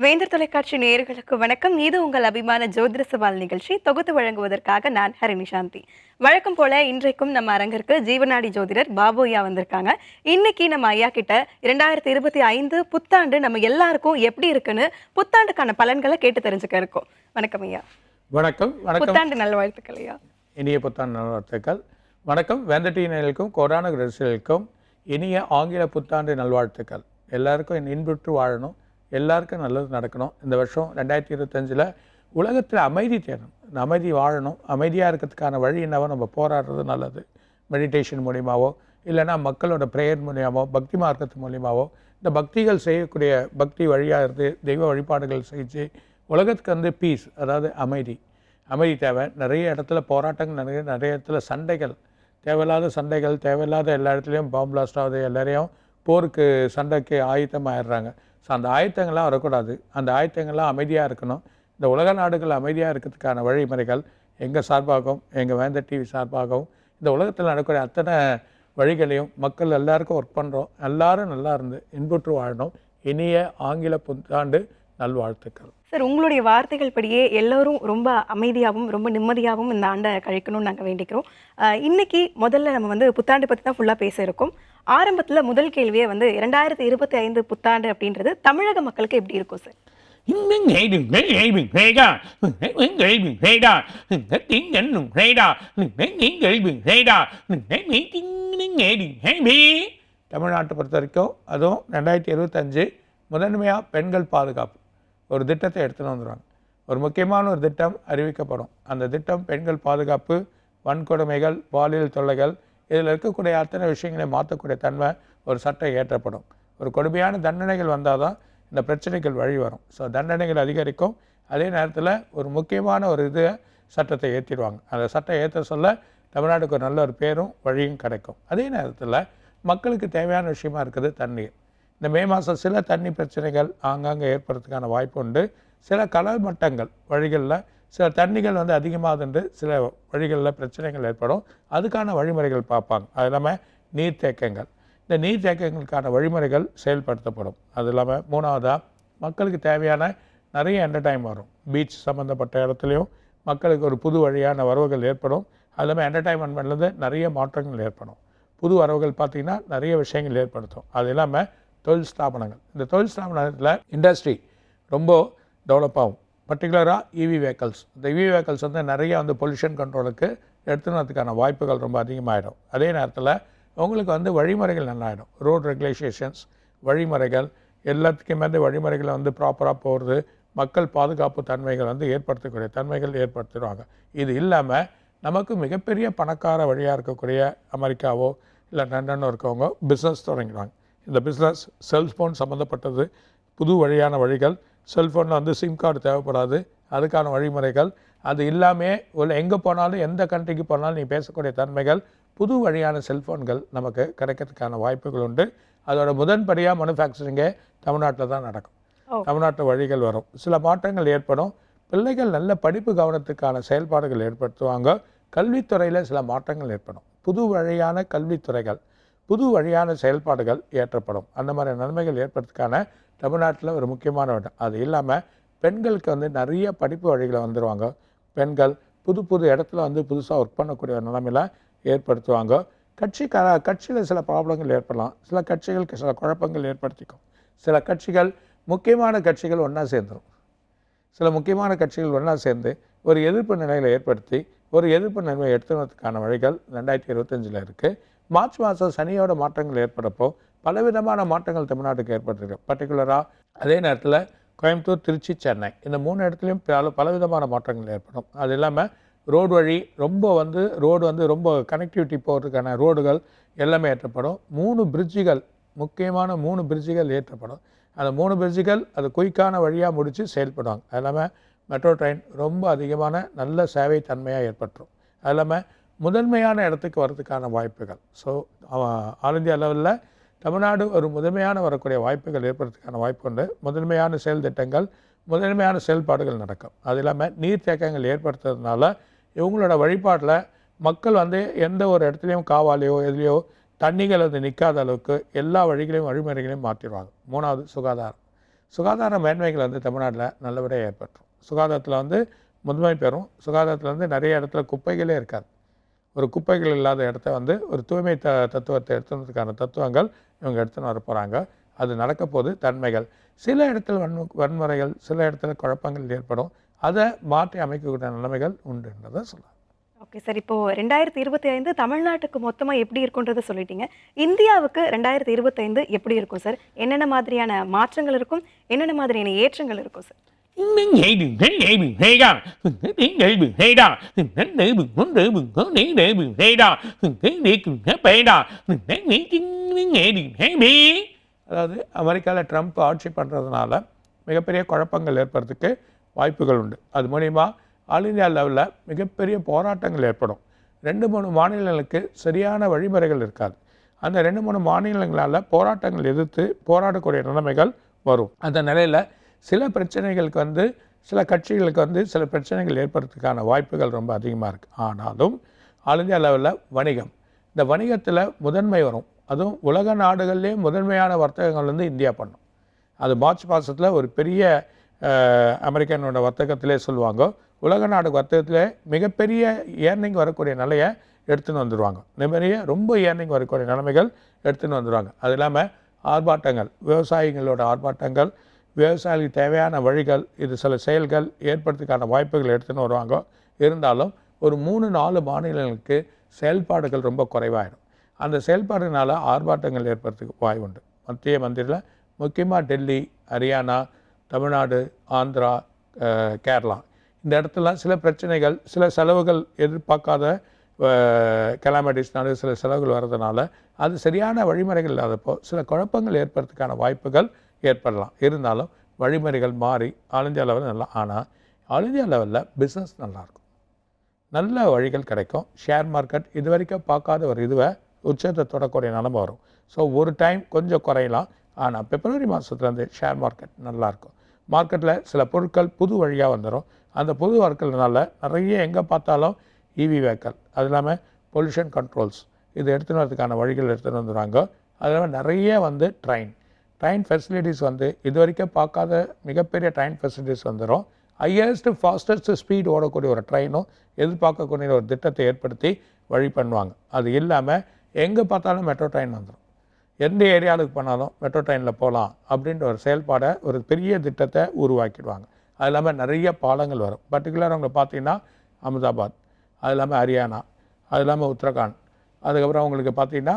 வேந்தர் தொலைக்காட்சி நேயர்களுக்கு வணக்கம். இது உங்கள் அபிமான ஜோதிட சவால் நிகழ்ச்சி. தொகுத்து வழங்குவதற்காக நான் ஹரிணி சாந்தி. வழக்கம் போல இன்றைக்கும் நம்ம அரங்கிற்கு ஜீவநாடி ஜோதிடர் பாபு ஐயா வந்திருக்காங்க. இன்னைக்கு நம்ம ஐயா கிட்ட இரண்டாயிரத்தி இருபத்தி ஐந்து புத்தாண்டு நம்ம எல்லாருக்கும் எப்படி இருக்குன்னு புத்தாண்டுக்கான பலன்களை கேட்டு தெரிஞ்சுக்க இருக்கோம். வணக்கம் ஐயா. வணக்கம் வணக்கம். புத்தாண்டு நல்வாழ்த்துக்கள் ஐயா. இனிய புத்தாண்டு நல்வாழ்த்துக்கள் வணக்கம் வேந்தட்டி நேயர்களுக்கும் கொரோனா ரசிகர்களுக்கும் இனிய ஆங்கில புத்தாண்டு நல்வாழ்த்துக்கள். எல்லாருக்கும் இன்புற்று வாழணும். எல்லாருக்கும் நல்லது நடக்கணும். இந்த வருஷம் ரெண்டாயிரத்தி இருபத்தஞ்சில் உலகத்தில் அமைதி தேடணும். அமைதி வாழணும். அமைதியாக இருக்கிறதுக்கான வழி என்னவோ நம்ம போராடுறது நல்லது. மெடிடேஷன் மூலியமாவோ இல்லைன்னா மக்களோட ப்ரேயர் மூலியமாகவோ பக்தி மார்க்கத்து மூலியமாகவோ இந்த பக்திகள் செய்யக்கூடிய பக்தி வழியாக இருந்து தெய்வ வழிபாடுகள் செஞ்சு உலகத்துக்கு வந்து பீஸ் அதாவது அமைதி. அமைதி தேவை. நிறைய இடத்துல போராட்டங்கள் நிறைய நிறைய இடத்துல சண்டைகள். தேவையில்லாத சண்டைகள் தேவையில்லாத எல்லா இடத்துலையும் பாம்பு பிளாஸ்ட் ஆகுது. எல்லாரையும் போருக்கு சண்டைக்கு ஆயத்தமாயிடுறாங்க. ஸோ அந்த ஆயத்தங்கள்லாம் வரக்கூடாது. அந்த ஆயத்தங்கள்லாம் அமைதியாக இருக்கணும். இந்த உலக நாடுகள் அமைதியாக இருக்கிறதுக்கான வழிமுறைகள் எங்கள் சார்பாகவும் எங்கள் வேந்த டிவி சார்பாகவும் இந்த உலகத்தில் நடக்கூடிய அத்தனை வழிகளையும் மக்கள் எல்லாருக்கும் ஒர்க் பண்ணுறோம் எல்லாரும் நல்லா இருந்து இன்புற்று வாழணும். இனிய ஆங்கில புத்தாண்டு நல்வாழ்த்துக்கள். சார் உங்களுடைய வார்த்தைகள் படியே எல்லோரும் ரொம்ப அமைதியாகவும் ரொம்ப நிம்மதியாகவும் இந்த ஆண்டை கழிக்கணும்னு நாங்கள் வேண்டிக்கிறோம் இன்னைக்கு முதல்ல நம்ம வந்து புத்தாண்டு பற்றி தான் ஃபுல்லாக பேச இருக்கோம் ஆரம்பத்தில் முதல் கேள்வியே வந்து இரண்டாயிரத்தி இருபத்தி ஐந்து புத்தாண்டு அப்படின்றது தமிழக மக்களுக்கு எப்படி இருக்கும் சார் தமிழ்நாட்டை பொறுத்த வரைக்கும் அதுவும் ரெண்டாயிரத்தி இருபத்தஞ்சு முதன்மையாக பெண்கள் பாதுகாப்பு ஒரு திட்டத்தை எடுத்துன்னு வந்துடுவாங்க ஒரு முக்கியமான ஒரு திட்டம் அறிவிக்கப்படும். அந்த திட்டம் பெண்கள் பாதுகாப்பு வன்கொடுமைகள் பாலியல் தொல்லைகள் இதில் இருக்கக்கூடிய அத்தனை விஷயங்களை மாற்றக்கூடிய தன்மை ஒரு சட்டம் ஏற்றப்படும். ஒரு கொடுமையான தண்டனைகள் வந்தால் தான் இந்த பிரச்சனைகள் வழி வரும். ஸோ தண்டனைகள் அதிகரிக்கும். அதே நேரத்தில் ஒரு முக்கியமான ஒரு இது சட்டத்தை ஏற்றிடுவாங்க. அந்த சட்டம் ஏற்ற சொல்ல தமிழ்நாட்டுக்கு ஒரு நல்ல ஒரு பேரும் வழியும் கிடைக்கும். அதே நேரத்தில் மக்களுக்கு தேவையான விஷயமா இருக்குது தண்ணீர். இந்த மே மாதம் சில தண்ணி பிரச்சனைகள் ஆங்காங்கே ஏற்படுறதுக்கான வாய்ப்பு உண்டு. சில கலர் மட்டங்கள் வழிகளில் சில தண்ணிகள் வந்து அதிகமாகுதுன்று சில வழிகளில் பிரச்சனைகள் ஏற்படும். அதுக்கான வழிமுறைகள் பார்ப்பாங்க. அது இல்லாமல் நீர்த்தேக்கங்கள். இந்த நீர்த்தேக்கங்களுக்கான வழிமுறைகள் செயல்படுத்தப்படும். அது இல்லாமல் மூணாவதாக மக்களுக்கு தேவையான நிறைய என்டர்டைம் வரும். பீச் சம்மந்தப்பட்ட இடத்துலையும் மக்களுக்கு ஒரு புது வழியான வரவுகள் ஏற்படும். அது இல்லாமல் என்டர்டைன்மெண்ட்லேருந்து நிறைய மாற்றங்கள் ஏற்படும். புது வரவுகள் பார்த்திங்கன்னா நிறைய விஷயங்கள் ஏற்படுத்தும். அது இல்லாமல் தொழில் ஸ்தாபனங்கள். இந்த தொழில் ஸ்தாபனத்தில் இண்டஸ்ட்ரி ரொம்ப டெவலப் ஆகும். பர்டிகுலராக இவி வெஹிக்கல்ஸ் இந்த இவி வெஹிக்கல்ஸ் வந்து நிறைய வந்து பொல்யூஷன் கண்ட்ரோலுக்கு எடுத்துனதுக்கான வாய்ப்புகள் ரொம்ப அதிகமாகிடும் அதே நேரத்தில் உங்களுக்கு வந்து வழிமுறைகள் நல்லாயிடும். ரோட் ரெகுலேஷேஷன்ஸ் வழிமுறைகள் எல்லாத்துக்குமே வந்து வழிமுறைகளை வந்து ப்ராப்பராக போகிறது மக்கள் பாதுகாப்பு தன்மைகள் வந்து ஏற்படுத்தக்கூடிய தன்மைகள் ஏற்படுத்திடுவாங்க. இது இல்லாமல் நமக்கு மிகப்பெரிய பணக்கார வழியாக இருக்கக்கூடிய அமெரிக்காவோ இல்லை லண்டனோ இருக்கவங்க பிஸ்னஸ் தொடங்கிடுவாங்க. இந்த பிஸ்னஸ் செல்ஃபோன் சம்மந்தப்பட்டது புது வழியான வழிகள் செல்ஃபோனில் வந்து சிம் கார்டு தேவைப்படாது அதுக்கான வழிமுறைகள் அது இல்லாமல் உள்ள எங்கே போனாலும் எந்த கண்ட்ரிக்கு போனாலும் நீ பேசக்கூடிய தன்மைகள் புது வழியான செல்ஃபோன்கள் நமக்கு கிடைக்கிறதுக்கான வாய்ப்புகள் உண்டு. அதோட முதன்படியாக மேனுஃபேக்சரிங்கே தமிழ்நாட்டில் தான் நடக்கும். தமிழ்நாட்டு வழிகள் வரும். சில மாற்றங்கள் ஏற்படும். பிள்ளைகள் நல்ல படிப்பு கவனத்துக்கான செயல்பாடுகள் ஏற்படுத்துவாங்க. கல்வித்துறையில் சில மாற்றங்கள் ஏற்படும். புது வழியான கல்வித்துறைகள் புது வழியான செயல்பாடுகள் ஏற்றப்படும் அந்த மாதிரி நன்மைகள் ஏற்படுறதுக்கான தமிழ்நாட்டில் ஒரு முக்கியமான இடம் அது இல்லாமல் பெண்களுக்கு வந்து நிறைய படிப்பு வழிகளை வந்துடுவாங்க பெண்கள் புது புது இடத்துல வந்து புதுசாக ஒர்க் பண்ணக்கூடிய ஒரு நிலைமையில ஏற்படுத்துவாங்க. கட்சி க கட்சியில் சில ப்ராப்ளங்கள் ஏற்படலாம். சில கட்சிகளுக்கு சில குழப்பங்கள் ஏற்படுத்திக்கும். சில கட்சிகள் முக்கியமான கட்சிகள் ஒன்றா சேர்ந்துடும் சில முக்கியமான கட்சிகள் ஒன்றா சேர்ந்து ஒரு எதிர்ப்பு நிலைகளை ஏற்படுத்தி ஒரு எதிர்ப்பு நிலைமை எடுத்துனதுக்கான வழிகள் ரெண்டாயிரத்தி இருபத்தஞ்சில் இருக்குது மார்ச் மாதம் சனியோட மாற்றங்கள் ஏற்படப்போ பலவிதமான மாற்றங்கள் தமிழ்நாட்டுக்கு ஏற்பட்டிருக்கு. பர்டிகுலராக அதே நேரத்தில் கோயம்புத்தூர் திருச்சி சென்னை. இந்த மூணு இடத்துலையும் பல பலவிதமான மாற்றங்கள் ஏற்படும். அது இல்லாமல் ரோடு வழி ரொம்ப வந்து ரோடு வந்து ரொம்ப கனெக்டிவிட்டி போகிறதுக்கான ரோடுகள் எல்லாமே ஏற்றப்படும். மூணு பிரிட்ஜுகள் முக்கியமான மூணு பிரிட்ஜுகள் ஏற்றப்படும். அந்த மூணு பிரிட்ஜுகள் அது குயிக்கான வழியாக முடித்து செயல்படுவாங்க. அது இல்லாமல் மெட்ரோ ட்ரெயின் ரொம்ப அதிகமான நல்ல சேவை தன்மையாக ஏற்பட்டுரும். அது இல்லாமல் முதன்மையான இடத்துக்கு வரதுக்கான வாய்ப்புகள். ஸோ ஆல் இந்தியா லெவலில் தமிழ்நாடு ஒரு முதன்மையான வரக்கூடிய வாய்ப்புகள் ஏற்படுறதுக்கான வாய்ப்பு உண்டு. முதன்மையான செயல் திட்டங்கள் முதன்மையான செயல்பாடுகள் நடக்கும். அது இல்லாமல் நீர்த்தேக்கங்கள் ஏற்படுத்துறதுனால இவங்களோட வழிபாட்டில் மக்கள் வந்து எந்த ஒரு இடத்துலையும் காவாலையோ எதுலேயோ தண்ணிகள் வந்து நிற்காத அளவுக்கு எல்லா வழிகளையும் வழிமுறைகளையும் மாற்றிடுவாங்க மூணாவது சுகாதாரம். சுகாதார மேன்மைகள் வந்து தமிழ்நாட்டில் நல்லபடியாக ஏற்பட்டுரும். சுகாதாரத்தில் வந்து முதன்மை பெறும். சுகாதாரத்தில் வந்து நிறைய இடத்துல குப்பைகளே இருக்காது. ஒரு குப்பைகள் இல்லாத இடத்த வந்து ஒரு தூய்மை த தத்துவத்தை எடுத்துனதுக்கான தத்துவங்கள் இவங்க எடுத்துன்னு வர போகிறாங்க அது நடக்க போது தன்மைகள். சில இடத்துல வன் வன்முறைகள் சில இடத்துல குழப்பங்கள் ஏற்படும். அதை மாற்றி அமைக்கக்கூடிய நிலைமைகள் உண்டுன்றதை சொல்லலாம் ஓகே சார். இப்போ ரெண்டாயிரத்தி இருபத்தி ஐந்து தமிழ்நாட்டுக்கு மொத்தமாக எப்படி இருக்குன்றதை சொல்லிட்டீங்க. இந்தியாவுக்கு ரெண்டாயிரத்தி இருபத்தைந்து எப்படி இருக்கும் சார்? என்னென்ன மாதிரியான மாற்றங்கள் இருக்கும்? என்னென்ன மாதிரியான ஏற்றங்கள் இருக்கும் சார்? அதாவது அமெரிக்காவில் ட்ரம்ப் ஆட்சி பண்ணுறதுனால மிகப்பெரிய குழப்பங்கள் ஏற்படுறதுக்கு வாய்ப்புகள் உண்டு. அது மூலிமா ஆல் இந்தியா லெவலில் மிகப்பெரிய போராட்டங்கள் ஏற்படும். ரெண்டு மூணு மாநிலங்களுக்கு சரியான வழிமுறைகள் இருக்காது. அந்த ரெண்டு மூணு மாநிலங்களால் போராட்டங்கள் எதிர்த்து போராடக்கூடிய நிலைமைகள் வரும். அந்த நிலையில் சில பிரச்சனைகளுக்கு வந்து சில கட்சிகளுக்கு வந்து சில பிரச்சனைகள் ஏற்படுறதுக்கான வாய்ப்புகள் ரொம்ப அதிகமாக இருக்குது ஆனாலும் ஆல் இந்தியா லெவலில் வணிகம். இந்த வணிகத்தில் முதன்மை வரும். அதுவும் உலக நாடுகள்லேயே முதன்மையான வர்த்தகங்கள் வந்து இந்தியா பண்ணும். அது மார்ச் மாதத்தில் ஒரு பெரிய அமெரிக்கனோட வர்த்தகத்திலே சொல்லுவாங்க. உலக நாடு வர்த்தகத்திலே மிகப்பெரிய ஏர்னிங் வரக்கூடிய நிலையை எடுத்துன்னு வந்துடுவாங்க நிறைய ரொம்ப ஏர்னிங் வரக்கூடிய நிலைமைகள் எடுத்துன்னு வந்துடுவாங்க அது இல்லாமல் ஆர்ப்பாட்டங்கள் விவசாயிகளோட ஆர்ப்பாட்டங்கள் விவசாயிகளுக்கு தேவையான வழிகள் இது சில செயல்கள் ஏற்படுறதுக்கான வாய்ப்புகள் எடுத்துன்னு வருவாங்க. இருந்தாலும் ஒரு மூணு நாலு மாநிலங்களுக்கு செயல்பாடுகள் ரொம்ப குறைவாயிடும். அந்த செயல்பாடுனால ஆர்ப்பாட்டங்கள் ஏற்படுறதுக்கு வாய்ப்பு உண்டு. மத்திய மந்திரியில் முக்கியமாக டெல்லி ஹரியானா தமிழ்நாடு ஆந்திரா கேரளா. இந்த இடத்துல சில பிரச்சனைகள் சில செலவுகள் எதிர்பார்க்காத கெலாமிட்டிஸ்னால சில செலவுகள் வர்றதுனால அது சரியான வழிமுறைகள் இல்லாதப்போ சில குழப்பங்கள் ஏற்படுறதுக்கான வாய்ப்புகள் ஏற்படலாம். இருந்தாலும் வழிமுறைகள் மாறி ஆல் இந்தியா லெவலில் நல்லா ஆனால் ஆல் இந்தியா லெவலில் பிஸ்னஸ் நல்லாயிருக்கும். நல்ல வழிகள் கிடைக்கும். ஷேர் மார்க்கெட் இது வரைக்கும் பார்க்காத ஒரு இதுவை உச்சத்தை தொடக்கூடிய நிலமை வரும். ஸோ ஒரு டைம் கொஞ்சம் குறையலாம். ஆனால் பிப்ரவரி மாதத்துலேருந்து ஷேர் மார்க்கெட் நல்லாயிருக்கும். மார்க்கெட்டில் சில பொருட்கள் புது வழியாக வந்துடும். அந்த புது வர்க்கல்னால நிறைய எங்கே பார்த்தாலும் இவி வேக்கல் அது இல்லாமல் பொல்யூஷன் கண்ட்ரோல்ஸ் இது எடுத்துன்னு வரதுக்கான வழிகள் எடுத்துன்னு வந்துடுறாங்க அது இல்லாமல் நிறைய வந்து ட்ரெயின் ட்ரெயின் ஃபெசிலிட்டிஸ் வந்து இது வரைக்கும் பார்க்காத மிகப்பெரிய ட்ரெயின் ஃபெசிலிட்டிஸ் வந்துடும் ஹையஸ்ட்டு ஃபாஸ்டஸ்ட் ஸ்பீட் ஓடக்கூடிய ஒரு ட்ரெயினும் எதிர்பார்க்கக்கூடிய ஒரு திட்டத்தை ஏற்படுத்தி வழி பண்ணுவாங்க. அது இல்லாமல் எங்கே பார்த்தாலும் மெட்ரோ ட்ரெயின் வந்துடும் எந்த ஏரியாவுக்கு போனாலும் மெட்ரோ ட்ரெயினில் போகலாம் அப்படின்ற ஒரு செயல்பாடை ஒரு பெரிய திட்டத்தை உருவாக்கிடுவாங்க. அது இல்லாமல் நிறைய பாலங்கள் வரும். பர்டிகுலர் அவங்க பார்த்தீங்கன்னா அகமதாபாத் அது இல்லாமல் ஹரியானா அது இல்லாமல் உத்தரகாண்ட் அதுக்கப்புறம் அவங்களுக்கு பார்த்தீங்கன்னா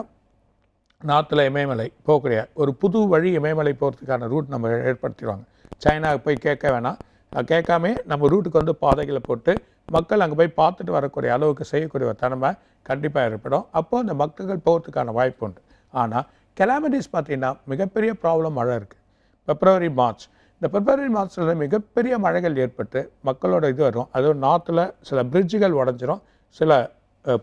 நார்த்தில் இமயமலை போகக்கூடிய ஒரு புது வழி இமயமலை போகிறதுக்கான ரூட் நம்ம ஏற்படுத்திடுவாங்க. சைனாவுக்கு போய் கேட்க வேணாம். அது கேட்காமே நம்ம ரூட்டுக்கு வந்து பாதைகளை போட்டு மக்கள் அங்கே போய் பார்த்துட்டு வரக்கூடிய அளவுக்கு செய்யக்கூடிய ஒரு தன்மை கண்டிப்பாக ஏற்படும். அப்போது அந்த மக்கள் போகிறதுக்கான வாய்ப்பு உண்டு. ஆனால் கெலாமிட்டிஸ் பார்த்திங்கன்னா மிகப்பெரிய ப்ராப்ளம் மழை இருக்குது பிப்ரவரி மார்ச் இந்த பிப்ரவரி மார்ச்சில் மிகப்பெரிய மழைகள் ஏற்பட்டு மக்களோட இது வரும். அதுவும் நார்த்தில் சில பிரிட்ஜுகள் உடஞ்சிரும். சில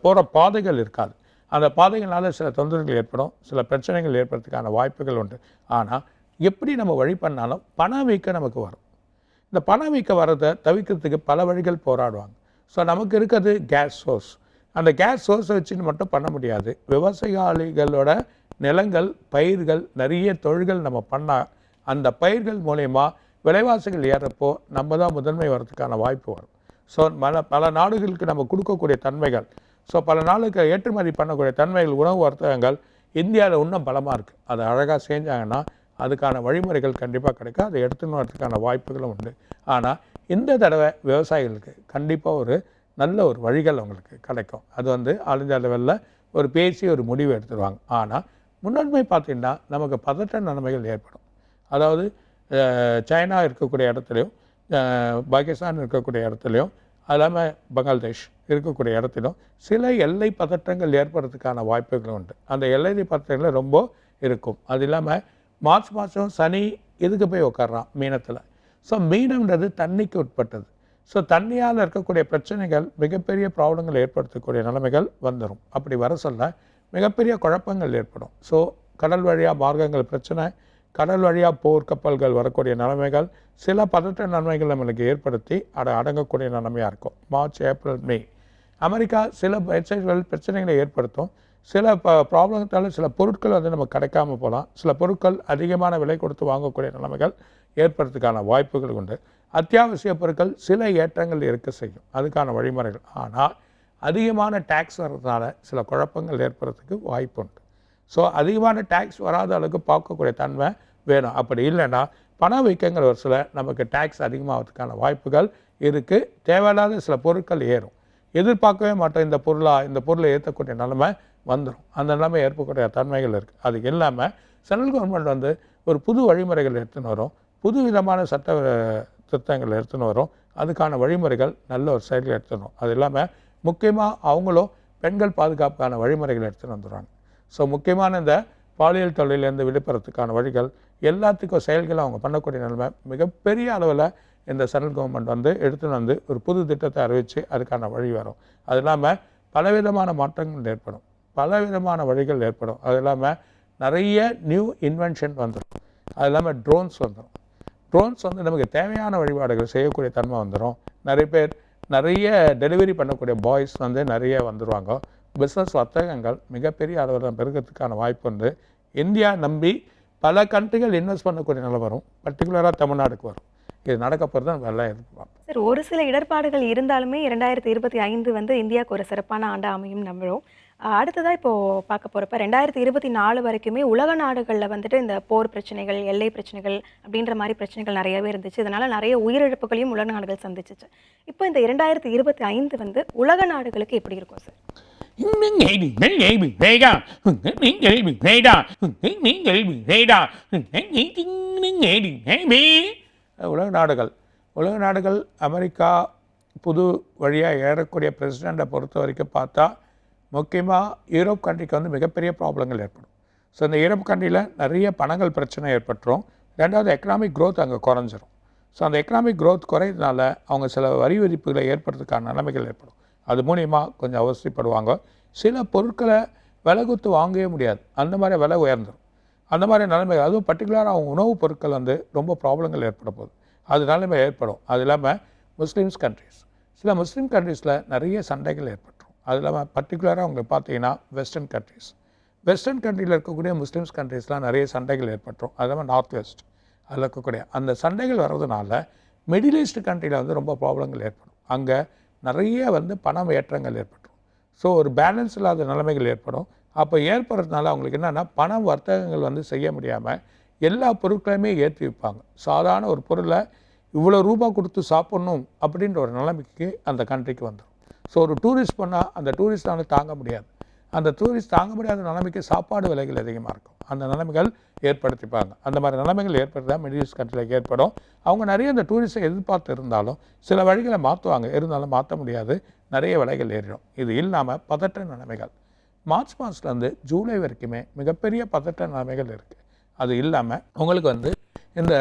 போகிற பாதைகள் இருக்காது. அந்த பாதைகளால் சில தொந்தரவுகள் ஏற்படும் சில பிரச்சனைகள் ஏற்படுறதுக்கான வாய்ப்புகள் உண்டு. ஆனால் எப்படி நம்ம வழி பண்ணாலும் பணவீக்கம் நமக்கு வரும். இந்த பணவீக்கம் வர்றதை தவிர்க்கிறதுக்கு பல வழிகள் போராடுவாங்க. ஸோ நமக்கு இருக்கிறது கேஸ் சோர்ஸ் அந்த கேஸ் சோர்ஸை வச்சுன்னு மட்டும் பண்ண முடியாது. விவசாயிகளோட நிலங்கள் பயிர்கள் நிறைய தொழில்கள் நம்ம பண்ணால் அந்த பயிர்கள் மூலயமா விலைவாசிகள் ஏறப்போ நம்ம தான் முதன்மை வர்றதுக்கான வாய்ப்பு வரும். ஸோ பல பல நாடுகளுக்கு நம்ம கொடுக்கக்கூடிய தன்மைகள் ஸோ பல நாளுக்கு ஏற்றுமதி பண்ணக்கூடிய தன்மைகள் உணவு வர்த்தகங்கள் இந்தியாவில் இன்னும் பலமாக இருக்குது அதை அழகாக செஞ்சாங்கன்னா அதுக்கான வழிமுறைகள் கண்டிப்பாக கிடைக்கும். அதை எடுத்துன்னு வரதுக்கான வாய்ப்புகளும் உண்டு. ஆனால் இந்த தடவை விவசாயிகளுக்கு கண்டிப்பாக ஒரு நல்ல ஒரு வழிகள் அவங்களுக்கு கிடைக்கும். அது வந்து ஆல் லெவலில் ஒரு பேசி ஒரு முடிவு எடுத்துருவாங்க. ஆனால் முன்னுரிமை பார்த்திங்கன்னா நமக்கு பதட்ட நன்மைகள் ஏற்படும். அதாவது சைனா இருக்கக்கூடிய இடத்துலையும் பாகிஸ்தான் இருக்கக்கூடிய இடத்துலையும் அது இல்லாமல் பங்களாதேஷ் இருக்கக்கூடிய இடத்திலும் சில எல்லை பதற்றங்கள் ஏற்படுறதுக்கான வாய்ப்புகள் உண்டு. அந்த எல்லை பதற்றங்கள் ரொம்ப இருக்கும். அது இல்லாமல் மார்ச் மாதம் சனி இதுக்கு போய் உட்கார்றான் மீனத்தில். ஸோ மீனம்ன்றது தண்ணிக்கு உட்பட்டது. ஸோ தண்ணியால் இருக்கக்கூடிய பிரச்சனைகள் மிகப்பெரிய ப்ராப்ளங்கள் ஏற்படுத்தக்கூடிய நிலைமைகள் வந்துடும் அப்படி வர சொல்ல மிகப்பெரிய குழப்பங்கள் ஏற்படும். ஸோ கடல் வழியாக மார்க்கங்கள் பிரச்சனை கடல் வழியாக போர்க்கப்பல்கள் வரக்கூடிய நிலைமைகள் சில பதட்ட நன்மைகள் நம்மளுக்கு ஏற்படுத்தி அதை அடங்கக்கூடிய நிலைமையாக இருக்கும். March April May. அமெரிக்கா சில வெப்சைட்கள் பிரச்சனைகளை ஏற்படுத்தும். சில ப ப்ராப்ளத்தால் சில பொருட்கள் வந்து நம்ம கிடைக்காம போகலாம். சில பொருட்கள் அதிகமான விலை கொடுத்து வாங்கக்கூடிய நிலைமைகள் ஏற்படுறதுக்கான வாய்ப்புகள் உண்டு. அத்தியாவசிய பொருட்கள் சில ஏற்றங்கள் இருக்க செய்யும். அதுக்கான வழிமுறைகள். ஆனால் அதிகமான டேக்ஸ் வர்றதுனால சில குழப்பங்கள் ஏற்படுறதுக்கு வாய்ப்பு உண்டு ஸோ அதிகமான டேக்ஸ் வராத அளவுக்கு பார்க்கக்கூடிய தன்மை வேணும். அப்படி இல்லைன்னா பணவீக்கங்கள் ஒரு சில நமக்கு டேக்ஸ் அதிகமாகிறதுக்கான வாய்ப்புகள் இருக்குது தேவையில்லாத சில பொருட்கள் ஏறும். எதிர்பார்க்கவே மாட்டோம் இந்த பொருளாக இந்த பொருளை ஏற்றக்கூடிய நிலைமை வந்துடும் அந்த நிலைமை ஏற்படக்கூடிய தன்மைகள் இருக்குது அது இல்லாமல் சென்ட்ரல் கவர்மெண்ட் வந்து ஒரு புது வழிமுறைகள் எடுத்துன்னு வரும். புது விதமான சட்ட திருத்தங்கள் எடுத்துன்னு வரும். அதுக்கான வழிமுறைகள் நல்ல ஒரு செயல்கள் எடுத்துன்னு வரும். அது இல்லாமல் முக்கியமாக அவங்களும் பெண்கள் பாதுகாப்புக்கான வழிமுறைகள் எடுத்துன்னு வந்துடுவாங்க ஸோ முக்கியமான இந்த பாலியல் தொழிலேருந்து விடுபடுறதுக்கான வழிகள் எல்லாத்துக்கும் செயல்களை அவங்க பண்ணக்கூடிய நிலைமை மிகப்பெரிய அளவில் இந்த சென்ட்ரல் கவர்மெண்ட் வந்து எடுத்துன்னு வந்து ஒரு புது திட்டத்தை அறிவித்து அதுக்கான வழி வரும். அது இல்லாமல் பலவிதமான மாற்றங்கள் ஏற்படும். பலவிதமான வழிகள் ஏற்படும். அது இல்லாமல் நிறைய நியூ இன்வென்ஷன் வந்துடும் அது இல்லாமல் ட்ரோன்ஸ் வந்துடும் ட்ரோன்ஸ் வந்து நமக்கு தேவையான வழிபாடுகள் செய்யக்கூடிய தன்மை வந்துடும் நிறைய பேர் நிறைய டெலிவரி பண்ணக்கூடிய பாய்ஸ் வந்து நிறைய வந்துடுவாங்க பிஸ்னஸ் வர்த்தகங்கள் மிகப்பெரிய அளவில் பெருகிறதுக்கான வாய்ப்பு உண்டு. இந்தியா நம்பி பல கண்ட்ரிகள் இன்வெஸ்ட் பண்ணக்கூடிய நிலை வரும். பர்டிகுலராக தமிழ்நாடுக்கு வரும். இது நடக்க போகிறது தான் வெள்ளம் எதிர்பார்ப்போம். சார் ஒரு சில இடர்பாடுகள் இருந்தாலுமே இரண்டாயிரத்தி இருபத்தி ஐந்து வந்து இந்தியாவுக்கு ஒரு சிறப்பான ஆண்டு அமையும் நம்புகிறோம் அடுத்ததாக இப்போது பார்க்க போகிறப்ப ரெண்டாயிரத்தி இருபத்தி நாலு வரைக்குமே உலக நாடுகளில் வந்துட்டு இந்த போர் பிரச்சனைகள் எல்லை பிரச்சனைகள் அப்படின்ற மாதிரி பிரச்சனைகள் நிறையவே இருந்துச்சு. இதனால் நிறைய உயிரிழப்புகளையும் உலக நாடுகள் சந்திச்சிச்சு. இப்போ இந்த இரண்டாயிரத்தி இருபத்தி ஐந்து வந்து உலக நாடுகளுக்கு எப்படி இருக்கும் சார்? உலக நாடுகள். உலக நாடுகள் அமெரிக்கா புது வழியாக ஏறக்கூடிய பிரசிடெண்ட்டை பொறுத்த வரைக்கும் பார்த்தா முக்கியமாக யூரோப் கண்ட்ரிக்கு வந்து மிகப்பெரிய ப்ராப்ளங்கள் ஏற்படும். ஸோ இந்த யூரோப் கண்ட்ரியில் நிறைய பணங்கள் பிரச்சனை ஏற்பட்டுரும். ரெண்டாவது எக்கனாமிக் க்ரோத் அங்கே குறைஞ்சிரும். ஸோ அந்த எக்கனாமிக் க்ரோத் குறையிறதுனால அவங்க சில வரி விதிப்புகளை ஏற்படுறதுக்கான நிலைமைகள் ஏற்படும். அது மூலிமா கொஞ்சம் அவசியப்படுவாங்க. சில பொருட்களை விலை கொடுத்து வாங்கவே முடியாது. அந்த மாதிரி விலை உயர்ந்துடும் அந்த மாதிரி நிலைமை அதுவும் பர்டிகுலராக அவங்க உணவுப் பொருட்கள் வந்து ரொம்ப ப்ராப்ளங்கள் ஏற்பட போகுது. அது நிலைமை ஏற்படும். அது இல்லாமல் முஸ்லீம்ஸ் கண்ட்ரிஸ் சில முஸ்லீம் கண்ட்ரீஸில் நிறைய சண்டைகள் ஏற்பட்டுரும். அது இல்லாமல் பர்டிகுலராக அவங்க பார்த்தீங்கன்னா வெஸ்டர்ன் கண்ட்ரீஸ் வெஸ்டர்ன் கண்ட்ரியில் இருக்கக்கூடிய முஸ்லீம்ஸ் கண்ட்ரீஸ்லாம் நிறைய சண்டைகள் ஏற்பட்டுரும். அது இல்லாமல் நார்த் வெஸ்ட் அதில் இருக்கக்கூடிய அந்த சண்டைகள் வர்றதுனால மிடில் ஈஸ்ட் கண்ட்ரியில் வந்து ரொம்ப ப்ராப்ளங்கள் ஏற்படும். அங்கே நிறைய வந்து பணம் ஏற்றங்கள் ஏற்பட்டுரும் ஸோ ஒரு பேலன்ஸ் இல்லாத நிலைமைகள் ஏற்படும். அப்போ ஏற்படுறதுனால அவங்களுக்கு என்னென்னா பண வர்த்தகங்கள் வந்து செய்ய முடியாமல் எல்லா பொருட்களையுமே ஏற்றி வைப்பாங்க. சாதாரண ஒரு பொருளை இவ்வளோ ரூபா கொடுத்து சாப்பிட்ணும் அப்படின்ற ஒரு நிலைமைக்கு அந்த கண்ட்ரிக்கு வந்துடும் ஸோ ஒரு டூரிஸ்ட் பண்ணால் அந்த டூரிஸ்டால தாங்க முடியாது. அந்த டூரிஸ்ட் தாங்க முடியாத நிலைமைக்கு சாப்பாடு விலைகள் அதிகமாக இருக்கும். அந்த நிலைமைகள் ஏற்படுத்திப்பாங்க. அந்த மாதிரி நிலைமைகள் ஏற்படுறதா மிடில் ஈஸ்ட் கண்ட்ரியில் ஏற்படும். அவங்க நிறைய அந்த டூரிஸ்ட்டை எதிர்பார்த்து இருந்தாலும் சில வழிகளை மாற்றுவாங்க இருந்தாலும் மாற்ற முடியாது. நிறைய விலைகள் ஏறிடும். இது இல்லாமல் பதற்ற நிலைமைகள். மார்ச் மாதத்துலேருந்து ஜூலை வரைக்குமே மிகப்பெரிய பதற்ற நிலைமைகள் இருக்குது அது இல்லாமல் உங்களுக்கு வந்து இந்த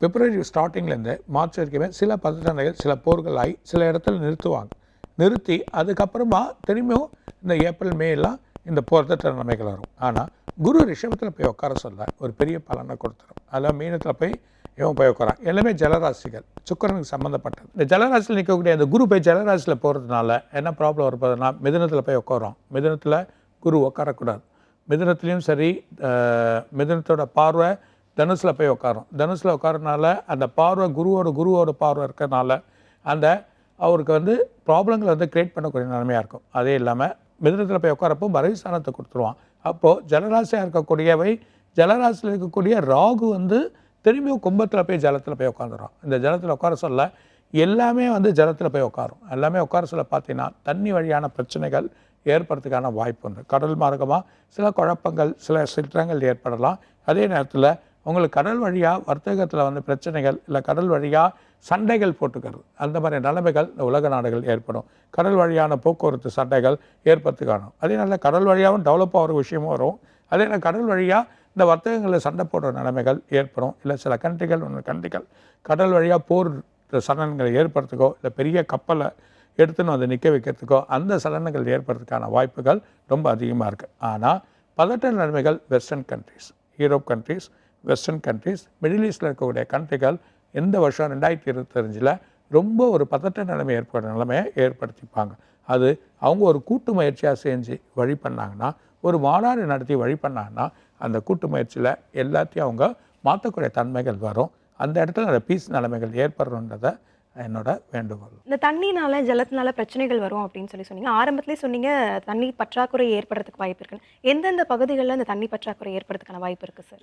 பிப்ரவரி ஸ்டார்டிங்லேருந்து மார்ச் வரைக்குமே சில பதற்ற நிலைகள் சில போர்கள் ஆகி சில இடத்துல நிறுத்துவாங்க. நிறுத்தி அதுக்கப்புறமா திரும்பியும் இந்த ஏப்ரல் மே எல்லாம் இந்த போகிறத நிலைமைகள் வரும் ஆனால் குரு ரிஷபத்தில் போய் உட்கார சொல்ல ஒரு பெரிய பலனை கொடுத்துரும். அதெல்லாம் மீனத்தில் போய் இவன் போய் உட்காரான். எல்லாமே ஜலராசிகள். சுக்கரனுக்கு சம்மந்தப்பட்டது இந்த ஜலராசியில் நிற்கக்கூடிய அந்த குரு போய் ஜலராசியில் போகிறதுனால என்ன ப்ராப்ளம் இருப்பதுன்னா மிதனத்தில் போய் உட்காரோம் மிதனத்தில் குரு உட்காரக்கூடாது. மிதனத்துலேயும் சரி மிதனத்தோட பார்வை தனுசில் போய் உட்காரும். தனுசில் உட்காரனால அந்த பார்வை குருவோட குருவோட பார்வை இருக்கிறனால அந்த அவருக்கு வந்து ப்ராப்ளங்களை வந்து க்ரியேட் பண்ணக்கூடிய நிலைமையாக இருக்கும். அதே இல்லாமல் மிதனத்தில் போய் உட்காரப்போ மறைஸ்தானத்தை கொடுத்துருவான். அப்போது ஜலராசியாக இருக்கக்கூடியவை ஜலராசியில் இருக்கக்கூடிய ராகு வந்து திரும்பியும் கும்பத்தில் போய் ஜலத்தில் போய் உட்காந்துரும். இந்த ஜலத்தில் உட்கார சொல்ல எல்லாமே வந்து ஜலத்தில் போய் உட்காரும். எல்லாமே உட்கார சொல்ல பார்த்தீங்கன்னா தண்ணி வழியான பிரச்சனைகள் ஏற்படுறதுக்கான வாய்ப்பு உண்டு. கடல் மார்க்கமாக சில குழப்பங்கள் சில சிற்றங்கள் ஏற்படலாம். அதே நேரத்தில் உங்களுக்கு கடல் வழியாக வர்த்தகத்தில் வந்து பிரச்சனைகள் இல்லை கடல் வழியாக சண்டைகள் போட்டுக்கிறது. அந்த மாதிரி நிலைமைகள் இந்த உலக நாடுகள் ஏற்படும். கடல் வழியான போக்குவரத்து சண்டைகள் ஏற்படுத்துக்காணும் அதே நல்ல கடல் வழியாகவும் டெவலப் ஆகிற விஷயமும் வரும். அதே நேரம் கடல் வழியாக இந்த வர்த்தகங்களில் சண்டை போடுற நிலைமைகள் ஏற்படும். இல்லை சில கண்ட்ரிகள் ஒன்று கண்ட்ரிகள் கடல் வழியாக போர் சலனங்களை ஏற்படுத்துக்கோ இல்லை பெரிய கப்பலை எடுத்துன்னு வந்து நிற்க வைக்கிறதுக்கோ அந்த சலனங்கள் ஏற்படுறதுக்கான வாய்ப்புகள் ரொம்ப அதிகமாக இருக்குது ஆனால் பதட்ட நிலைமைகள் western countries Europe countries western countries middle ஈஸ்டில் இருக்கக்கூடிய கண்ட்ரிகள் எந்த வருஷம் ரெண்டாயிரத்தி இருபத்தஞ்சில் ரொம்ப ஒரு பதட்ட நிலைமை ஏற்படுற நிலைமையை ஏற்படுத்திப்பாங்க. அது அவங்க ஒரு கூட்டு முயற்சியாக செஞ்சு வழி பண்ணாங்கன்னா ஒரு மாநாடு நடத்தி வழி பண்ணாங்கன்னா அந்த கூட்டு முயற்சியில் எல்லாத்தையும் அவங்க மாற்றக்கூடிய தன்மைகள் வரும். அந்த இடத்துல அந்த பீஸ் நிலைமைகள் ஏற்படணுன்றதை என்னோட வேண்டுகோள். இந்த தண்ணினால ஜலத்தினால பிரச்சனைகள் வரும் அப்படின்னு சொல்லி சொன்னீங்க. ஆரம்பத்திலே சொன்னீங்க தண்ணி பற்றாக்குறை ஏற்படுறதுக்கு வாய்ப்பு இருக்குன்னு. எந்தெந்த பகுதிகளில் இந்த தண்ணி பற்றாக்குறை ஏற்படுறதுக்கான வாய்ப்பு இருக்கு சார்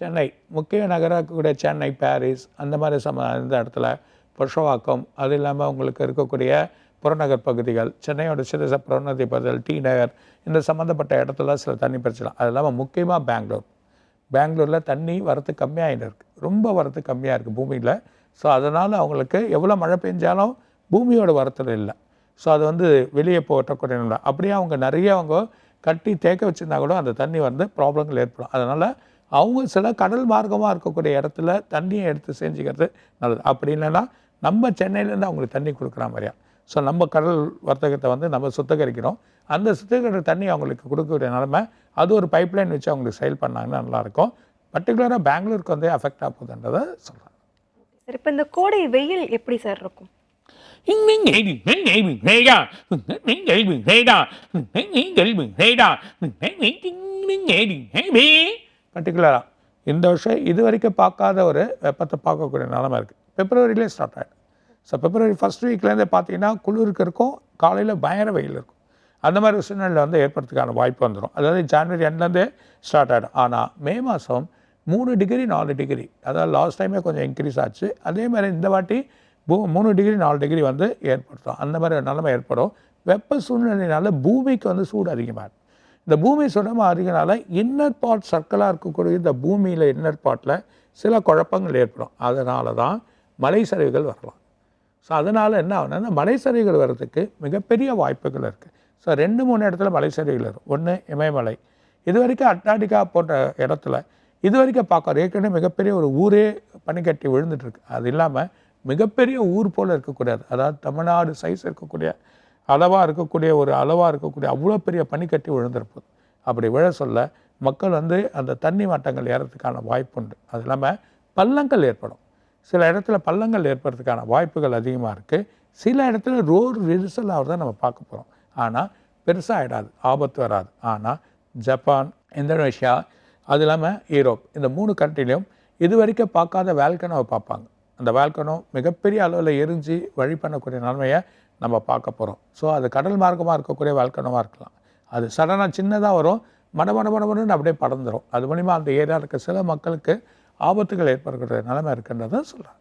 சென்னை முக்கிய நகரக்கூடிய சென்னை பாரிஸ் அந்த மாதிரி சம இந்த இடத்துல புருஷவாக்கம் அது இல்லாமல் உங்களுக்கு இருக்கக்கூடிய புறநகர் பகுதிகள் சென்னையோட சிறுச புறநதி பகுதிகள் டி நகர் இந்த சம்மந்தப்பட்ட இடத்துல சில தண்ணி பிரச்சனை. அது இல்லாமல் முக்கியமாக பெங்களூர். பெங்களூரில் தண்ணி வரத்து கம்மியாகிட்டு இருக்குது ரொம்ப வரத்து கம்மியாக இருக்குது பூமியில். ஸோ அதனால் அவங்களுக்கு எவ்வளோ மழை பெஞ்சாலும் பூமியோட வரத்தில் இல்லை. ஸோ அது வந்து வெளியே போட்டக்கூடிய நிலை. அப்படியே அவங்க நிறைய அவங்க கட்டி தேக்க வச்சுருந்தா கூட அந்த தண்ணி வந்து ப்ராப்ளங்கள் ஏற்படும். அதனால் அவங்க சில கடல் மார்க்கமாக இருக்கக்கூடிய இடத்துல தண்ணியை எடுத்து செஞ்சுக்கிறது நல்லது. அப்படி இல்லைன்னா நம்ம சென்னையிலேருந்து அவங்களுக்கு தண்ணி கொடுக்குற மாதிரியா? ஸோ நம்ம கடல் வர்த்தகத்தை வந்து நம்ம சுத்தகரிக்கிறோம். அந்த சுத்திகரிக்கிற தண்ணி அவங்களுக்கு கொடுக்கக்கூடிய நிலமை அது ஒரு பைப்லைன் வச்சு அவங்களுக்கு செயல் பண்ணாங்கன்னா நல்லாயிருக்கும். பர்டிகுலராக பெங்களூருக்கு வந்து அஃபெக்ட் ஆகுதுன்றதை சொல்கிறேன் சார் இப்போ இந்த கோடை வெயில் எப்படி சார் இருக்கும்? பர்டிகுலராக இந்த வருஷம் இது வரைக்கும் பார்க்காத ஒரு வெப்பத்தை பார்க்கக்கூடிய நிலமை இருக்குது பிப்ரவரியிலே ஸ்டார்ட் ஆகிடும் ஸோ பிப்ரவரி ஃபஸ்ட் வீக்லேருந்தே பார்த்தீங்கன்னா குளிருக்கு இருக்கும் காலையில் பயங்கர வெயில் இருக்கும். அந்த மாதிரி ஒரு சூழ்நிலை வந்து ஏற்படுறதுக்கான வாய்ப்பு வந்துடும் அதாவது ஜான்வரி எண்ட்லேருந்தே ஸ்டார்ட் ஆகிடும் ஆனால் மே மாதம் மூணு டிகிரி நாலு டிகிரி அதாவது லாஸ்ட் டைமே கொஞ்சம் இன்க்ரீஸ் ஆச்சு. அதே மாதிரி இந்த வாட்டி பூ மூணு டிகிரி நாலு டிகிரி வந்து ஏற்படுத்தும். அந்த மாதிரி நிலைமை ஏற்படும். வெப்ப சூழ்நிலையினால பூமிக்கு வந்து சூடு அதிகமாக இந்த பூமி சுடமாக அதிகனால இன்னர் பார்ட் சர்க்கிளாக இருக்கக்கூடிய இந்த பூமியில் இன்னர் பார்ட்டில் சில குழப்பங்கள் ஏற்படும். அதனால தான் மலை சரிவுகள் வரலாம். ஸோ அதனால் என்ன ஆகுனா இந்த மலை சரிவுகள் வர்றதுக்கு மிகப்பெரிய வாய்ப்புகள் இருக்குது ஸோ ரெண்டு மூணு இடத்துல மலை சரிவுகள் வரும். ஒன்று இமயமலை. இது வரைக்கும் அட்லாண்டிகா போன்ற இடத்துல இது வரைக்கும் பார்க்குற ஏற்கனவே மிகப்பெரிய ஒரு ஊரே பனிக்கட்டி விழுந்துட்டுருக்கு. அது இல்லாமல் மிகப்பெரிய ஊர் போல் இருக்கக்கூடாது அதாவது தமிழ்நாடு சைஸ் இருக்கக்கூடிய அளவாக இருக்கக்கூடிய ஒரு அளவாக இருக்கக்கூடிய அவ்வளோ பெரிய பனிக்கட்டி விழுந்திருப்போம் அப்படி விழ சொல்ல மக்கள் வந்து அந்த தண்ணி மாட்டங்கள் ஏறத்துக்கான வாய்ப்பு உண்டு அது இல்லாமல் பள்ளங்கள் ஏற்படும். சில இடத்துல பள்ளங்கள் ஏற்படுறதுக்கான வாய்ப்புகள் அதிகமாக இருக்குது சில இடத்துல ரோடு விரிசல் ஆகிறத நம்ம பார்க்க போகிறோம் ஆனால் பெருசாக ஆகிடாது ஆபத்து வராது. ஆனால் ஜப்பான் இந்தோனேஷியா அது இல்லாமல் யூரோப் இந்த மூணு கண்ட்ரிலையும் இது வரைக்கும் பார்க்காத வேல்கனோவை பார்ப்பாங்க. அந்த வேல்கனோ மிகப்பெரிய அளவில் எரிஞ்சு வழி பண்ணக்கூடிய நிலைமையை நம்ம பார்க்க போகிறோம் ஸோ அது கடல் மார்க்கமாக இருக்கக்கூடிய வேல்கனோவாக இருக்கலாம். அது சடனாக சின்னதாக வரும். மட மட மட அப்படியே பறந்துடும் அது மூலிமா அந்த ஏரியா இருக்க சில மக்களுக்கு ஆபத்துகள் ஏற்படுகிற நிலைமை இருக்குன்றதை சொல்கிறேன்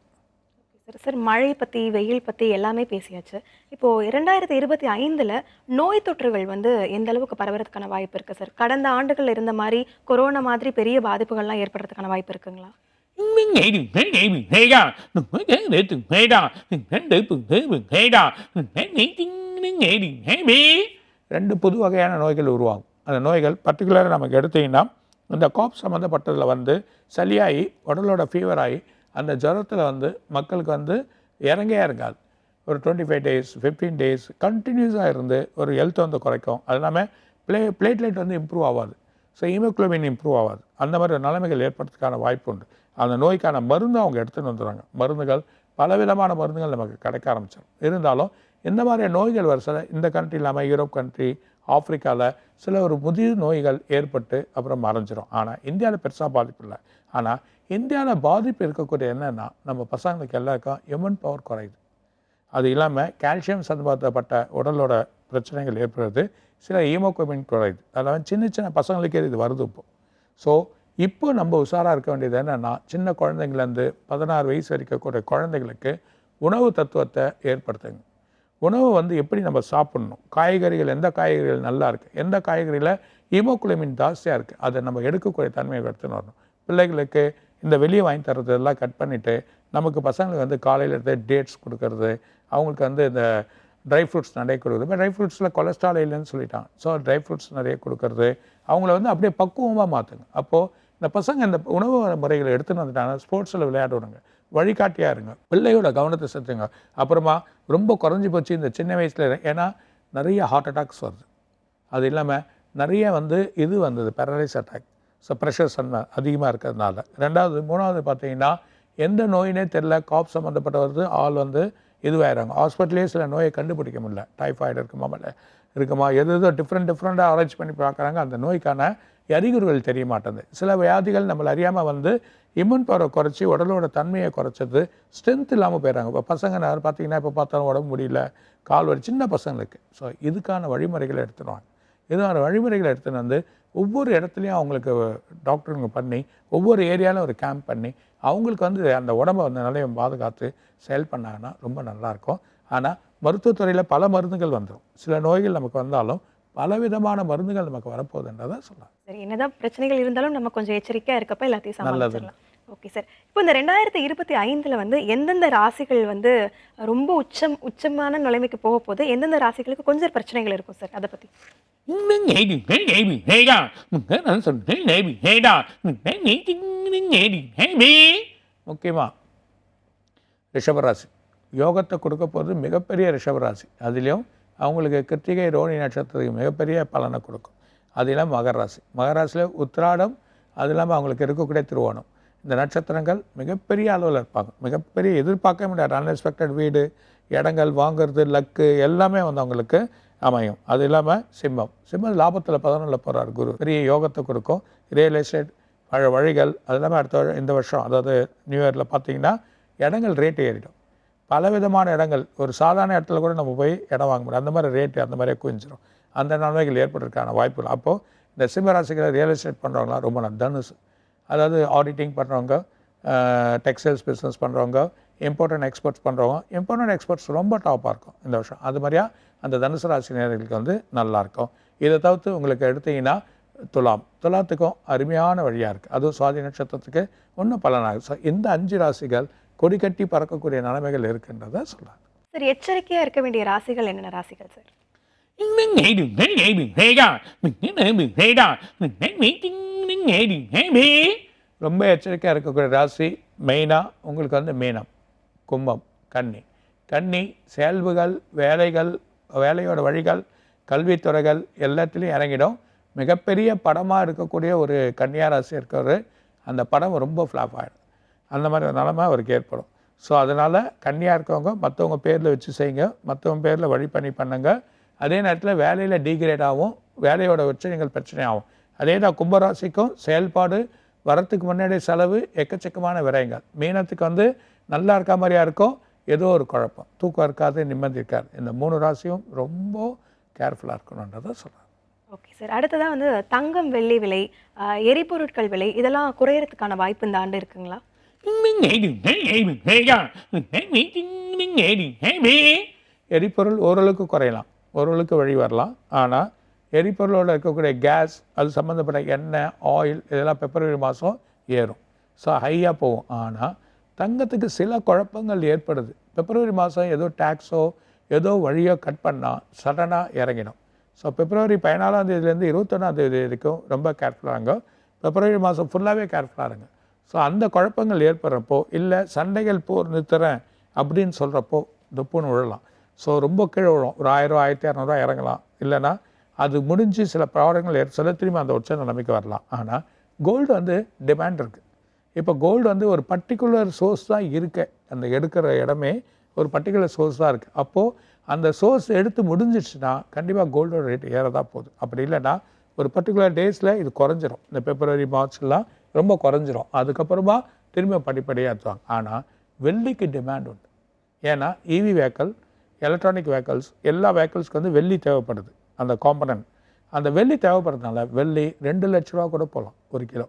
சார் சார் மழை பற்றி வெயில் பற்றி எல்லாமே பேசியாச்சு. இப்போது இரண்டாயிரத்தி இருபத்தி ஐந்தில் நோய் தொற்றுகள் வந்து எந்த அளவுக்கு பரவறதுக்கான வாய்ப்பு இருக்குது சார்? கடந்த ஆண்டுகள் இருந்த மாதிரி கொரோனா மாதிரி பெரிய பாதிப்புகள்லாம் ஏற்படுறதுக்கான வாய்ப்பு இருக்குங்களா? ரெண்டு புது வகையான நோய்கள் உருவாகும். அந்த நோய்கள் பர்டிகுலராக நமக்கு எடுத்தீங்கன்னா இந்த காப் சம்மந்தப்பட்டதில் வந்து சளியாகி உடலோட ஃபீவர் ஆகி அந்த ஜுரத்தில் வந்து மக்களுக்கு வந்து இறங்கையாக இருக்காது. ஒரு twenty five days fifteen days கண்டினியூஸாக இருந்து ஒரு ஹெல்த் வந்து குறைக்கும். அது இல்லாமல் ப்ளே பிளேட்லைட் வந்து இம்ப்ரூவ் ஆகாது ஸோ ஹீமோக்ளோபின் இம்ப்ரூவ் ஆகாது அந்த மாதிரி ஒரு நிலைமைகள் ஏற்படுறதுக்கான வாய்ப்பு உண்டு. அந்த நோய்க்கான மருந்து அவங்க எடுத்துன்னு வந்துடுவாங்க மருந்துகள் பலவிதமான மருந்துகள் நமக்கு கிடைக்க ஆரம்பிச்சிடும். இருந்தாலும் இந்த மாதிரி நோய்கள் வர சில இந்த கண்ட்ரி இல்லாமல் யூரோப் கண்ட்ரி ஆப்ரிக்காவில் சில ஒரு முதிர் நோய்கள் ஏற்பட்டு அப்புறம் மறைஞ்சிரும். ஆனால் இந்தியாவில் பெருசாக பாதிப்பு இல்லை. ஆனால் இந்தியாவில் பாதிப்பு இருக்கக்கூடிய என்னென்னா நம்ம பசங்களுக்கு எல்லாருக்கும் ஹியூமன் பவர் குறையுது. அது இல்லாமல் கால்சியம் சம்பந்தப்பட்ட உடலோட பிரச்சனைகள் ஏற்படுறது சில ஹீமோகுளோபின் குறையுது. அதெல்லாம் சின்ன சின்ன பசங்களுக்கே இது வருது இப்போ. ஸோ இப்போ நம்ம உஷாராக இருக்க வேண்டியது என்னென்னா சின்ன குழந்தைங்கள்லேருந்து பதினாறு வயசு வரைக்கும் கூடிய குழந்தைங்களுக்கு உணவு தத்துவத்தை ஏற்படுத்துங்க. உணவு வந்து எப்படி நம்ம சாப்பிட்ணும்? காய்கறிகள் எந்த காய்கறிகள் நல்லா இருக்குது எந்த காய்கறியில் ஹீமோகுளோபின் ஜாஸ்தியாக இருக்குது அதை நம்ம எடுக்கக்கூடிய தன்மையை எடுத்துன்னு வரணும். பிள்ளைகளுக்கு இந்த வெளியே வாங்கி தர்றது எல்லாம் கட் பண்ணிவிட்டு நமக்கு பசங்களுக்கு வந்து காலையில் எடுத்து டேட்ஸ் கொடுக்கறது அவங்களுக்கு வந்து இந்த ட்ரை ஃப்ரூட்ஸ் நிறைய கொடுக்குறது. இப்போ ட்ரை ஃப்ரூட்ஸில் கொலஸ்ட்ரால் இல்லைன்னு சொல்லிட்டாங்க ஸோ ட்ரை ஃப்ரூட்ஸ் நிறைய கொடுக்கறது. அவங்கள வந்து அப்படியே பக்குவமாக மாற்றுங்க அப்போது இந்த பசங்க இந்த உணவு முறைகளை எடுத்துன்னு வந்துட்டாங்கன்னா ஸ்போர்ட்ஸில் விளையாடுவாங்க வழிகாட்டியாக இருங்க பிள்ளையோட கவனத்தை செலுத்துங்க. அப்புறமா ரொம்ப குறைஞ்சி போச்சு இந்த சின்ன வயசில். ஏன்னா நிறைய ஹார்ட் அட்டாக்ஸ் வருது. அது இல்லாமல் நிறைய வந்து இது வந்தது பேரலைஸ் அட்டாக் ஸோ ப்ரெஷர் சன்மை அதிகமாக இருக்கிறதுனால. ரெண்டாவது மூணாவது பார்த்தீங்கன்னா எந்த நோயினே தெரில காப் சம்மந்தப்பட்ட வருது. ஆள் வந்து இதுவாகிறாங்க ஹாஸ்பிட்டலே சில நோயை கண்டுபிடிக்க முடியல. டைஃபாய்டு இருக்குமா இல்லை இருக்குமா? எது எதோ டிஃப்ரெண்ட் டிஃப்ரெண்ட்டாக ஆராய்ச்சி பண்ணி பார்க்குறாங்க. அந்த நோய்க்கான அறிகுறிகள் தெரிய மாட்டேங்குது. சில வியாதிகள் நம்மளை அறியாமல் வந்து இம்யூன் பவரை குறைச்சி உடலோட தன்மையை குறைச்சது ஸ்ட்ரென்த் இல்லாமல் போயிடுறாங்க. இப்போ பசங்க நேரம் பார்த்தீங்கன்னா இப்போ பார்த்தாலும் உடம்பு முடியல கால் வலி சின்ன பசங்களுக்கு ஸோ இதுக்கான வழிமுறைகளை எடுத்துடுவாங்க இதுக்கான வழிமுறைகளை எடுத்துன்னு வந்து ஒவ்வொரு இடத்துலையும் அவங்களுக்கு டாக்டருங்க பண்ணி ஒவ்வொரு ஏரியாவிலும் ஒரு கேம்ப் பண்ணி அவங்களுக்கு வந்து அந்த உடம்பை வந்து நிலையம் பாதுகாத்து செயல் பண்ணாங்கன்னா ரொம்ப நல்லாயிருக்கும் ஆனால் மருத்துவத்துறையில் பல மருந்துகள் வந்துடும் சில நோய்கள் நமக்கு வந்தாலும் பலவிதமான மருந்துகள் நமக்கு வரப்போகுதுன்றதை சொல்லலாம். சரி என்னதான் பிரச்சனைகள் இருந்தாலும் நம்ம கொஞ்சம் எச்சரிக்கையா இருக்கப்ப எல்லாத்தையும் நல்லது. ஓகே சார் இப்போ இந்த ரெண்டாயிரத்தி இருபத்தி ஐந்துல வந்து எந்தெந்த ராசிகள் வந்து ரொம்ப உச்சம் உச்சமான நிலைமைக்கு போக போது எந்தெந்த ராசிகளுக்கு கொஞ்சம் பிரச்சனைகள் இருக்கும் சார் அதை பத்தி. முக்கியமாக ரிஷபராசி. யோகத்தை கொடுக்க போகிறது மிகப்பெரிய ரிஷபராசி. அதுலேயும் அவங்களுக்கு கிருத்திகை ரோனி நட்சத்திரத்துக்கு மிகப்பெரிய பலனை கொடுக்கும். அது இல்லாமல் மகர ராசி. மகர ராசியில் உத்திராடம் அது இல்லாமல் அவங்களுக்கு இருக்கக்கூடிய திருவோணம். இந்த நட்சத்திரங்கள் மிகப்பெரிய அளவில் இருப்பாங்க. மிகப்பெரிய எதிர்பார்க்க முடியாது. அன்எக்ஸ்பெக்டட் வீடு இடங்கள் வாங்குறது லக்கு எல்லாமே வந்து அவங்களுக்கு அமையும். அது இல்லாமல் சிம்மம். சிம்மம் லாபத்தில் பதினொன்றில் போகிறார் குரு. பெரிய யோகத்தை கொடுக்கும். ரியல் எஸ்டேட் பழ வழிகள் அது இல்லாமல் அடுத்த இந்த வருஷம் அதாவது நியூ இயரில் பார்த்தீங்கன்னா இடங்கள் ரேட்டு ஏறிடும். பலவிதமான இடங்கள். ஒரு சாதாரண இடத்துல கூட நம்ம போய் இடம் வாங்க முடியும் அந்த மாதிரி ரேட்டு அந்த மாதிரியே குவிஞ்சிரும். அந்த நன்மைகள் ஏற்படுறதுக்கான வாய்ப்புகள். அப்போது இந்த சிம்மராசிகளை ரியல் எஸ்டேட் பண்ணுறவங்களாம் ரொம்ப நல்ல தனுசு. அதாவது ஆடிட்டிங் பண்ணுறவங்க டெக்ஸ்டைல்ஸ் பிஸ்னஸ் பண்ணுறவங்க இம்பார்ட்டன்ட் எக்ஸ்பர்ட்ஸ் எக்ஸ்போர்ட்ஸ் பண்ணுறவங்க இம்பார்ட்டன்ட் எக்ஸ்பர்ட்ஸ் எக்ஸ்போர்ட்ஸ் ரொம்ப டாப்பாக இருக்கும் இந்த வருஷம். அது மாதிரியா அந்த தனுசு ராசி நேர்களுக்கு வந்து நல்லாயிருக்கும் இதை தவிர்த்து உங்களுக்கு எடுத்தீங்கன்னா துலாம். துலாத்துக்கும் அருமையான வழியாக இருக்குது அதுவும் சுவாதி நட்சத்திரத்துக்கு இன்னும் பலனாகும் ஸோ இந்த அஞ்சு ராசிகள் கொடி கட்டி பறக்கக்கூடிய நிலைமைகள் இருக்குன்றதை சொல்லலாம் சார் எச்சரிக்கையா இருக்க வேண்டிய ராசிகள் என்னென்ன ராசிகள் சார் ரொம்ப எச்சரிக்கையாக இருக்கக்கூடிய ராசி மெயினாக உங்களுக்கு வந்து மீனம் கும்பம் கன்னி கன்னி செயல்புகள் வேலைகள் வேலையோட வழிகள் கல்வித்துறைகள் எல்லாத்துலேயும் இறங்கிடும் மிகப்பெரிய படமாக இருக்கக்கூடிய ஒரு கன்னியா ராசி இருக்கிறவர் அந்த படம் ரொம்ப ஃப்ளாப் ஆகிடும் அந்த மாதிரி நிலமை அவருக்கு ஏற்படும். ஸோ அதனால் கன்னியாக இருக்கவங்க மற்றவங்க பேரில் வச்சு செய்யுங்க. மற்றவங்க பேரில் வழி பண்ணி பண்ணுங்க. அதே நேரத்தில் வேலையில் டீக்ரேட் ஆகும் வேலையோட பிரச்சனைகள் பிரச்சனை ஆகும். அதே தான் கும்பராசிக்கும் செயல்பாடு வரத்துக்கு முன்னாடி செலவு எக்கச்சக்கமான விரயங்கள். மீனத்துக்கு வந்து நல்லா இருக்க மாதிரியா இருக்கும் ஏதோ ஒரு குழப்பம். தூக்கம் இருக்காது நிம்மதி இருக்காது. இந்த மூணு ராசியும் ரொம்ப கேர்ஃபுல்லாக இருக்கணுன்றதை சொல்கிறேன் ஓகே சார் அடுத்ததாக வந்து தங்கம் வெள்ளி விலை எரிபொருட்கள் விலை இதெல்லாம் குறையறதுக்கான வாய்ப்பு இந்த ஆண்டு இருக்குங்களா? எரிபொருள் ஓரளவுக்கு குறையலாம். ஓரளவுக்கு வழி வரலாம். ஆனால் எரிபொருளோட இருக்கக்கூடிய கேஸ் அது சம்மந்தப்பட்ட எண்ணெய் ஆயில் இதெல்லாம் பிப்ரவரி மாதம் ஏறும். ஸோ ஹையாக போகும். ஆனால் தங்கத்துக்கு சில குழப்பங்கள் ஏற்படுது. பிப்ரவரி மாதம் ஏதோ டேக்ஸோ ஏதோ வழியோ கட் பண்ணால் சடனாக இறங்கிடும். ஸோ பிப்ரவரி பதினாலாம் தேதியிலேருந்து இருபத்தொன்னாம் தேதி வரைக்கும் ரொம்ப கேர்ஃபுல்லாக இருங்க பிப்ரவரி மாதம் ஃபுல்லாகவே கேர்ஃபுல்லாக இருங்க. ஸோ அந்த குழப்பங்கள் ஏற்படுறப்போ இல்லை சண்டைகள் போர் நிறுத்துறேன் அப்படின்னு சொல்கிறப்போ துப்புன்னு விழலாம். ஸோ ரொம்ப கீழே விழும். ஒரு ஆயிரம் ஆயிரத்தி இரநூறுவா இறங்கலாம். இல்லைன்னா அது முடிஞ்சு சில ப்ராடக்ட்கள் ஏற்ப சில திரும்பி அந்த உச்ச நிலைமைக்கு வரலாம். ஆனால் கோல்டு வந்து டிமாண்ட் இருக்குது இப்போ கோல்டு வந்து ஒரு பர்டிகுலர் சோர்ஸ் தான் இருக்கு. அந்த எடுக்கிற இடமே ஒரு பர்டிகுலர் சோர்ஸ் தான் இருக்குது அப்போது அந்த சோர்ஸ் எடுத்து முடிஞ்சிடுச்சுன்னா கண்டிப்பாக கோல்டோட ரேட் ஏறதான் போகுது. அப்படி இல்லைன்னா ஒரு பர்டிகுலர் டேஸில் இது குறைஞ்சிரும். இந்த பிப்ரவரி மார்ச்லாம் ரொம்ப குறைஞ்சிரும். அதுக்கப்புறமா திரும்ப படிப்படியாக ஏற்றுவாங்க ஆனால் வெள்ளிக்கு டிமாண்ட் உண்டு. ஏன்னா இவி வேக்கல் எலக்ட்ரானிக் வேக்கல்ஸ் எல்லா வேக்கல்ஸ்க்கு வந்து வெள்ளி தேவைப்படுது. அந்த காம்பனன்ட் அந்த வெள்ளி தேவைப்படுறதுனால வெள்ளி ரெண்டு லட்ச ரூபா கூட போகலாம் ஒரு கிலோ.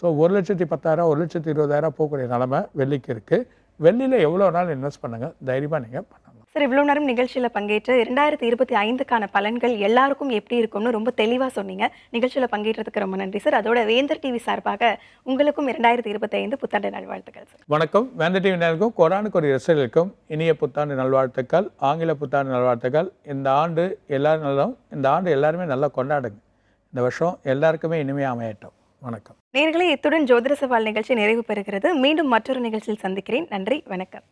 ஸோ ஒரு லட்சத்தி பத்தாயிரம் ஒரு லட்சத்தி இருபதாயிரம் போகக்கூடிய நிலமை வெள்ளிக்கு இருக்குது வெள்ளியில் எவ்வளோ நாள் இன்வெஸ்ட் பண்ணுங்கள் தைரியமாக நீங்கள் பண்ணலாம். சார் இவ்வளோ நேரம் நிகழ்ச்சியில் பங்கேற்று இரண்டாயிரத்தி இருபத்தி ஐந்துக்கான பலன்கள் எல்லாருக்கும் எப்படி இருக்கும்னு ரொம்ப தெளிவாக சொன்னீங்க. நிகழ்ச்சியில் பங்கேற்றதுக்கு ரொம்ப நன்றி சார். அதோட வேந்தர் டிவி சார்பாக உங்களுக்கும் இரண்டாயிரத்தி இருபத்தி ஐந்து புத்தாண்டு நல்வாழ்த்துக்கள் சார். வணக்கம். வேந்த டிவி நேருக்கும் கொரானுக்கு ஒரு ரசிகர்களுக்கும் இனிய புத்தாண்டு நல்வாழ்த்துக்கள் ஆங்கில புத்தாண்டு நல்வாழ்த்துக்கள். இந்த ஆண்டு எல்லாரும் நல்லதும் இந்த ஆண்டு எல்லாருமே நல்லா கொண்டாடுங்க. இந்த வருஷம் எல்லாருக்குமே இனிமையாக அமையட்டும். வணக்கம். நேர்களே இத்துடன் ஜோதிட சவால் நிகழ்ச்சி நிறைவு பெறுகிறது. மீண்டும் மற்றொரு நிகழ்ச்சியில் சந்திக்கிறேன். நன்றி வணக்கம்.